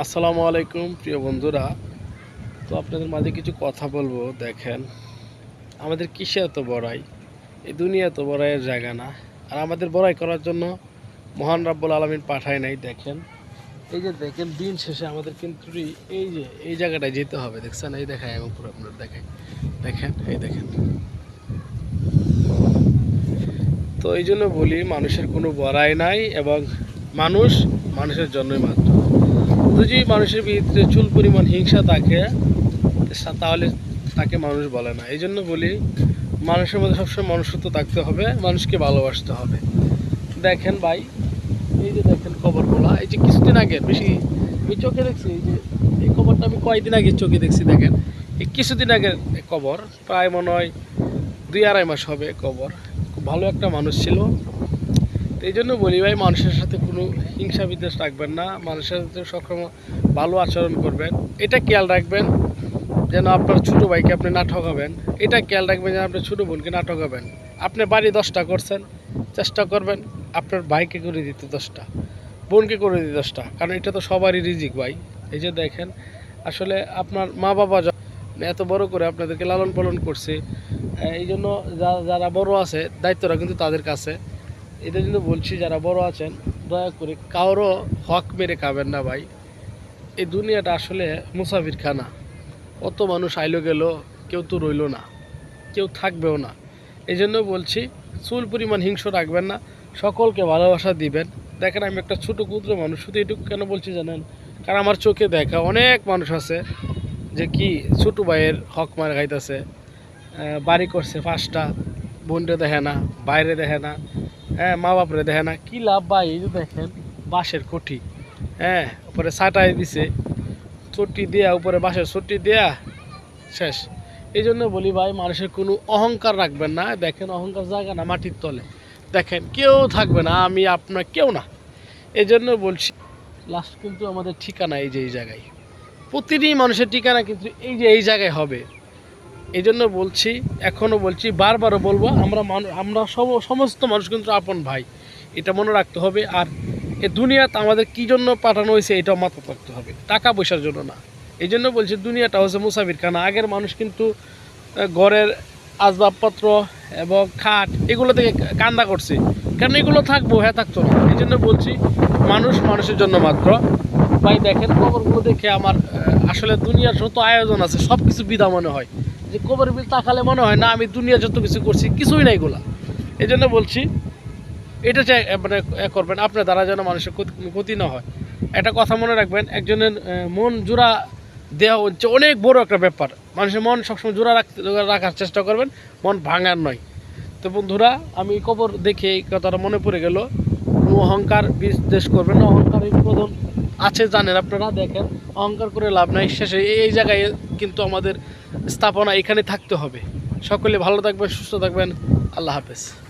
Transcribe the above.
আসসালামু আলাইকুম, প্রিয় বন্ধুরা। তো আপনাদের মাঝে কিছু কথা বলব, দেখেন। আমাদের কিসে এত বড়াই? এই দুনিয়া এত বড়াইয়ের জায়গা না। আর আমাদের বড়াই করার জন্য মহান রাব্বুল আলমিন পাঠায় নাই, দেখেন। এই যে দেখেন, দিন শেষে আমাদের কিন্তু এই- এই যে, এই জায়গাটায় যেতে হবে, দেখছেন? এই দেখায় এবং পুরো আপনার দেখায় দেখেন, এই দেখেন। তো এই জন্য বলি, মানুষের কোনো বড়াই নাই এবং মানুষ মানুষের জন্যই মাত্র। যদি মানুষের ভিতরে চুল পরিমাণ হিংসা থাকে তাহলে তাকে মানুষ বলে না। এই জন্য বলি, মানুষের মধ্যে সবসময় মনুষ্যত্ব থাকতে হবে, মানুষকে ভালোবাসতে হবে। দেখেন ভাই, এই যে দেখেন কবরগুলা এই যে কিছুদিন আগে, বেশি, আমি চোখে দেখছি, এই যে এই কবরটা আমি কয়েকদিন আগে চোখে দেখছি, দেখেন। এই কিছুদিন আগের কবর প্রায় মনে হয় দুই আড়াই মাস হবে কবর খুব ভালো একটা মানুষ ছিল। এই জন্য বলি ভাই, মানুষের সাথে কোনো হিংসা বিদ্বেষ রাখবেন না। মানুষের সাথে সবসময় ভালো আচরণ করবেন। এটা খেয়াল রাখবেন যেন আপনার ছোটো ভাইকে আপনি না ঠকাবেন। এটা খেয়াল রাখবেন যেন আপনার ছোটো বোনকে না ঠকাবেন। আপনি বাড়ি দশটা করছেন, চেষ্টা করবেন আপনার ভাইকে করে দিতে দশটা, বোনকে করে দিতে দশটা। কারণ এটা তো সবারই রিজিক ভাই। এই যে দেখেন, আসলে আপনার মা বাবা এত বড় করে আপনাদেরকে লালন পালন করছে। এই জন্য যারা বড় আছে, দায়িত্বরা কিন্তু তাদের কাছে। এটা জন্য বলছি, যারা বড় আছেন, দয়া করে কারও হক মেরে খাবেন না ভাই। এই দুনিয়াটা আসলে মুসাফির খানা। অত মানুষ আইলো গেল, কেউ তো রইল না, কেউ থাকবেও না। এই জন্য বলছি, চুল পরিমাণ হিংস রাখবেন না, সকলকে ভালোবাসা দিবেন। দেখেন, আমি একটা ছোটো ক্ষুদ্র মানুষ, শুধু এটুকু কেন বলছি জানেন? কারণ আমার চোখে দেখা অনেক মানুষ আছে যে কি ছোটো ভাইয়ের হক মার খাইতেছে বাড়ি করছে পাঁচটা, বোনরে দেখে না বাইরে দেখে না। হ্যাঁ মা বাপরে দেখে না। কি লাভ ভাই, এই যে দেখেন, বাঁশের কঠি হ্যাঁ উপরে ছাটাই দিছে। চটি দেয়া, উপরে বাঁশের চটি দেয়া, শেষ। এই জন্য বলি ভাই, মানুষের কোনো অহংকার রাখবেন না। দেখেন, অহংকার জায়গা না, মাটির তলে। দেখেন, কেউ থাকবে না, আমি আপনার কেউ না। এই জন্য বলছি লাস্ট কিন্তু আমাদের ঠিকানা এই যে এই জায়গায়। প্রতিটি মানুষের ঠিকানা কিন্তু এই যে এই জায়গায় হবে। এই জন্য বলছি, এখনও বলছি, বারবারও বলব, আমরা আমরা সব সমস্ত মানুষ কিন্তু আপন ভাই। এটা মনে রাখতে হবে। আর এ দুনিয়াতে আমাদের কী জন্য পাঠানো হয়েছে, এটাও মাথা রাখতে হবে। টাকা পয়সার জন্য না। এই জন্য বলছি, দুনিয়াটা হচ্ছে মুসাফির খানা আগের মানুষ কিন্তু ঘরের আসবাবপত্র এবং খাট এগুলো থেকে কান্দা করছে। কেন এগুলো থাকব? হ্যাঁ থাকতো না। এই জন্য বলছি, মানুষ মানুষের জন্য মাত্র। ভাই, দেখেন খবরগুলো দেখে আমার আসলে দুনিয়ার যত আয়োজন আছে সব কিছু বিধা মনে হয়। যে কবরের বিল তাকালে মনে হয়, না, আমি দুনিয়া যত কিছু করছি, কিছুই নাই গোলা। এই জন্য বলছি, এটা চাই মানে এ, করবেন। আপনার দ্বারা যেন মানুষের ক্ষতি না হয়। একটা কথা মনে রাখবেন, একজনের মন জোড়া দেওয়া হচ্ছে অনেক বড় একটা ব্যাপার। মানুষের মন সবসময় জোড়া রাখতে রাখার চেষ্টা করবেন, মন ভাঙার নয়। তো বন্ধুরা, আমি কবর দেখে এই কথাটা মনে পড়ে গেল। অহংকার বিদ্বেষ করবেন অহংকার উৎপাদন আছে, জানেন আপনারা, দেখেন, অহংকার করে লাভ নাই, শেষে এই- জায়গায় কিন্তু আমাদের স্থাপনা এখানে থাকতে হবে। সকলে ভালো থাকবেন, সুস্থ থাকবেন, আল্লাহ হাফেজ।